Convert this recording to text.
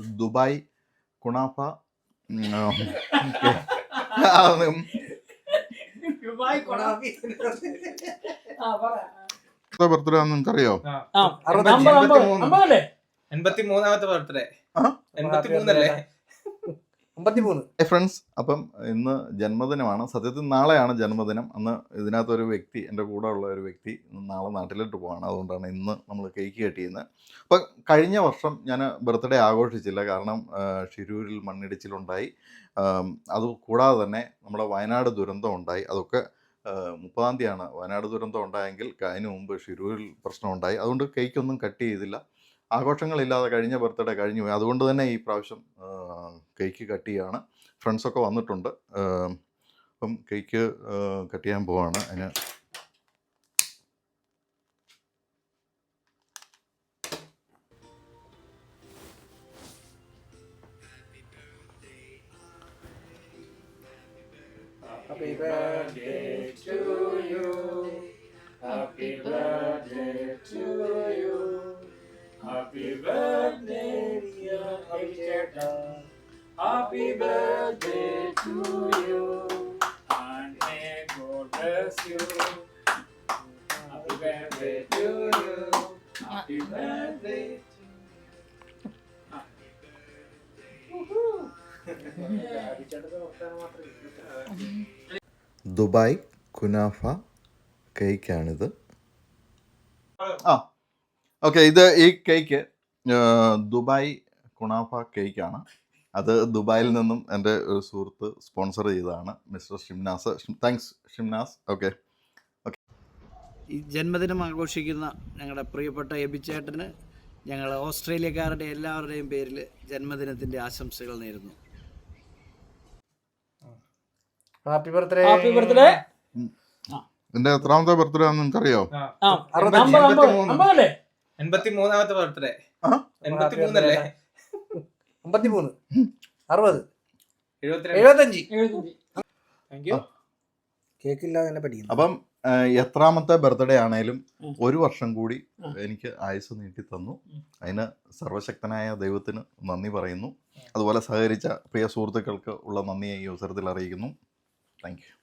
Dubai kunafa birthday ആണെന്ന് നിനക്കറിയോ? എൺപത്തി മൂന്നാമത്തെ ബർത്ത്ഡേ എൺപത്തി മൂന്നല്ലേ അമ്പത്തിമൂന്ന്. ഫ്രണ്ട്സ് അപ്പം ഇന്ന് ജന്മദിനമാണ്. സത്യത്തിൽ നാളെയാണ് ജന്മദിനം. അന്ന് ഇതിനകത്തൊരു വ്യക്തി എന്റെ കൂടെ ഉള്ള ഒരു വ്യക്തി നാളെ നാട്ടിലോട്ട് പോവാണ്. അതുകൊണ്ടാണ് ഇന്ന് നമ്മൾ കേക്ക് കട്ട് ചെയ്യുന്നത് അപ്പം കഴിഞ്ഞ വർഷം ഞാൻ ബർത്ത്ഡേ ആഘോഷിച്ചില്ല. കാരണം ഷിരൂരിൽ മണ്ണിടിച്ചിലുണ്ടായി. അത് കൂടാതെ തന്നെ നമ്മുടെ വയനാട് ദുരന്തം ഉണ്ടായി. അതൊക്കെ മുപ്പതാം തീയതിയാണ് വയനാട് ദുരന്തം ഉണ്ടായെങ്കിൽ അതിന് മുമ്പ് ഷിരൂരിൽ പ്രശ്നമുണ്ടായി അതുകൊണ്ട് കേക്കൊന്നും കട്ട് ചെയ്തില്ല. ആഘോഷങ്ങളില്ലാതെ കഴിഞ്ഞ ബർത്ത്ഡേ കഴിഞ്ഞു അതുകൊണ്ട് തന്നെ ഈ പ്രാവശ്യം കേക്ക് കട്ട് ചെയ്യാണ്. ഫ്രണ്ട്സൊക്കെ വന്നിട്ടുണ്ട്. അപ്പം കേക്ക് കട്ട് ചെയ്യാൻ പോവാണ്. അതിന് Happy birthday to you. Happy birthday to you. And may God bless you. Happy birthday to you. Happy birthday to you. Dubai kunafa കേക്കാണിത് ആ ഓക്കെ ഇത് ഈ കേക്ക് ദുബായ് കുണാഫ കേക്കാണ് അത് ദുബായിൽ നിന്നും എന്റെ ഒരു സുഹൃത്ത് സ്പോൺസർ ചെയ്തതാണ് mister Shimnas. Thanks Shimnas. Okay ഈ ജന്മദിനം ആഘോഷിക്കുന്ന ഞങ്ങളുടെ പ്രിയപ്പെട്ട എബിച്ചേട്ടന് ഞങ്ങൾ ഓസ്ട്രേലിയക്കാരുടെ എല്ലാവരുടെയും പേരിൽ ജന്മദിനത്തിന്റെ ആശംസകൾ നേരുന്നു. ഹാപ്പി ബർത്ത്ഡേ ഹാപ്പി ബർത്ത്ഡേ എന്റെ എത്രാമത്തെ ബർത്ത്ഡേ ആണെന്ന് നിനക്കറിയോ? എൺപത്തി മൂന്നാമത്തെ ബർത്ത്ഡേ? എൺപത്തി മൂന്നല്ലേ അമ്പത്തിമൂന്ന്. അറുപത്. എഴുപത്തഞ്ച്. കേക്കില്ലാതെ തന്നെ പഠിക്കുന്നു. അപ്പം എത്രാമത്തെ ബർത്ത്ഡേ ആണേലും. ഒരു വർഷം കൂടി. എനിക്ക് ആയുസ് നീട്ടി തന്നു. അതിന് സർവശക്തനായ ദൈവത്തിന് നന്ദി പറയുന്നു. അതുപോലെ സഹകരിച്ച പ്രിയ സുഹൃത്തുക്കൾക്ക് ഉള്ള നന്ദിയെ ഈ അവസരത്തിൽ അറിയിക്കുന്നു. Thank you